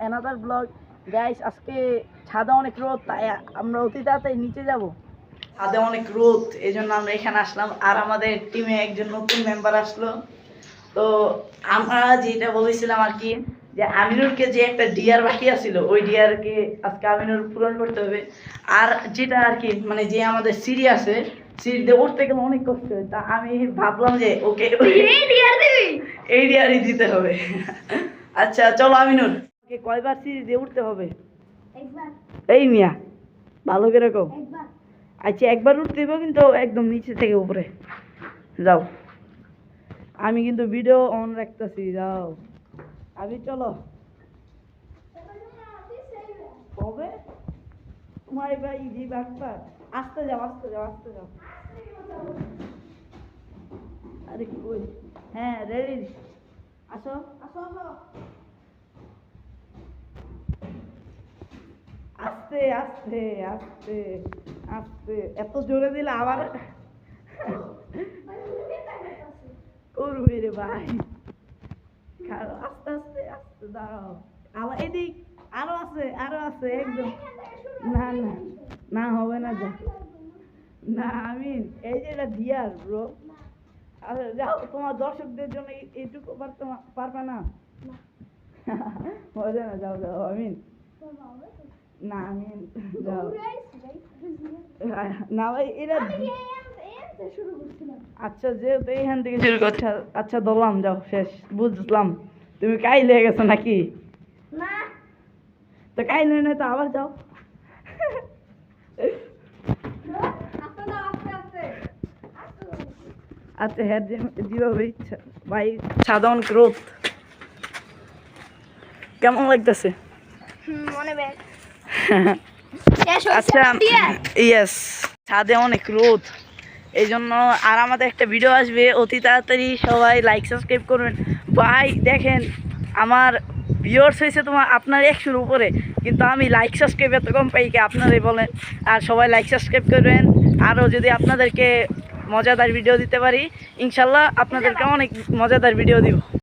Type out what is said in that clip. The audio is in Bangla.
অ্যানাদার ব্লগ গাইস আজকে ছাদে অনেক রোদ, তাই আমরা অতি তাড়াতাড়ি নিচে ছাদে অনেক রোদ এই জন্য আমরা এখানে আসলাম। আর আমাদের টিমে একজন নতুন মেম্বার আসলো। তো আমরা বলেছিলাম আর কি, যে আমিনুরকে যে একটা ডিয়ার বাকি আছিল, ওই ডিয়ারকে আজকে আমিনুর পূরণ করতে হবে। আর যেটা আর কি মানে যে আমাদের সিঁড়ি আছে সিঁড়ি দিয়ে উঠতে গেলে অনেক কষ্ট হয়। তা আমি ভাবলাম যে ওকে এই ডিয়ারই দিতে হবে। আচ্ছা চলো আমিনুর ওকে কয়বার সিঁড়ি দিয়ে উঠতে হবে? এই মিয়া ভালো করে আচ্ছা একবার উঠতে হবে কিন্তু একদম নিচে থেকে উপরে। যাও। আমি কিন্তু ভিডিও অন রাখতেছি যাও। আমি চলো। হবে তোমার ভাই জি বাক্তার আস্তে যাও আস্তে যাও আস্তে যাও। আরে কই হ্যাঁ রেডি আসো। আসো আসো আস্তে আস্তে আস্তে আস্তে। এত জোরে দিলে আবার করবি রে ভাই। আস্তে আস্তে আস্তে দাঁড়াও। আবার এদিক, আরও আছে আরও আছে, একদম। না না না হবে না যা। না আমি এই যে এটা দিয়ার ব্রো আরে যাও তোমার দর্শকদের জন্য এই- এইটুকু পারতে পারবে না? হবে না যাও যাও আমিন। না আমিন যাও। না ভাই এটা আচ্ছা যেহেতু এইখান থেকে শুরু করছে আচ্ছা ধরলাম যাও শেষ বুঝলাম। তুমি কাই লেগে গেছো নাকি? তো কাই লেগে নাই তো আবার যাও। আচ্ছা হ্যাঁ যেভাবে ইচ্ছা। ভাই সাধারণ ক্রোধ। কেমন লাগতেছে? আচ্ছা ইয়েস ছাদে অনেক রোদ এই জন্য আর আমাদের একটা ভিডিও আসবে। অতি তাড়াতাড়ি সবাই লাইক সাবস্ক্রাইব করবেন। ভাই দেখেন আমার ভিউয়ার্স হয়েছে তোমার আপনার একশোর উপরে। কিন্তু আমি লাইক সাবস্ক্রাইব এত কম পাই কি আপনারাই বলেন। আর সবাই লাইক সাবস্ক্রাইব করবেন। আরও যদি আপনাদেরকে মজাদার ভিডিও দিতে পারি, ইনশাল্লাহ আপনাদেরকে অনেক মজাদার ভিডিও দিব।